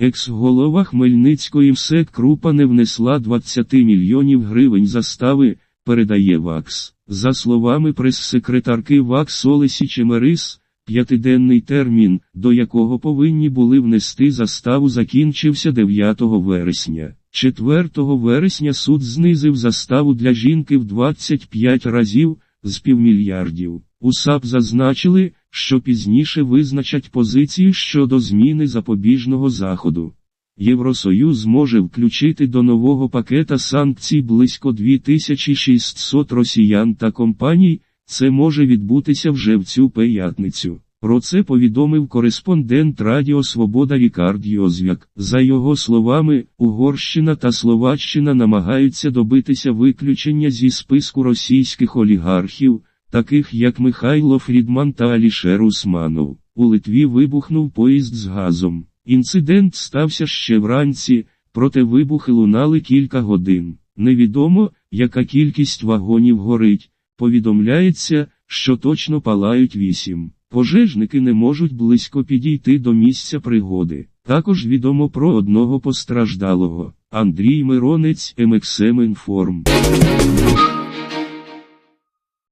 Екс-голова Хмельницької МСЕК Крупа не внесла 20 мільйонів гривень застави, передає ВАКС. За словами прес-секретарки ВАКС Олесі Чемерис, п'ятиденний термін, до якого повинні були внести заставу закінчився 9 вересня. 4 вересня суд знизив заставу для жінки в 25 разів, з півмільярдів. У САП зазначили, що пізніше визначать позиції щодо зміни запобіжного заходу. Євросоюз може включити до нового пакета санкцій близько 2600 росіян та компаній, це може відбутися вже в цю п'ятницю. Про це повідомив кореспондент Радіо Свобода Рікард Йозвяк. За його словами, Угорщина та Словаччина намагаються добитися виключення зі списку російських олігархів, таких як Михайло Фрідман та Алішер Усманов. У Литві вибухнув поїзд з газом. Інцидент стався ще вранці, проте вибухи лунали кілька годин. Невідомо, яка кількість вагонів горить. Повідомляється, що точно палають вісім. Пожежники не можуть близько підійти до місця пригоди. Також відомо про одного постраждалого. Андрій Миронець МХМ Інформ.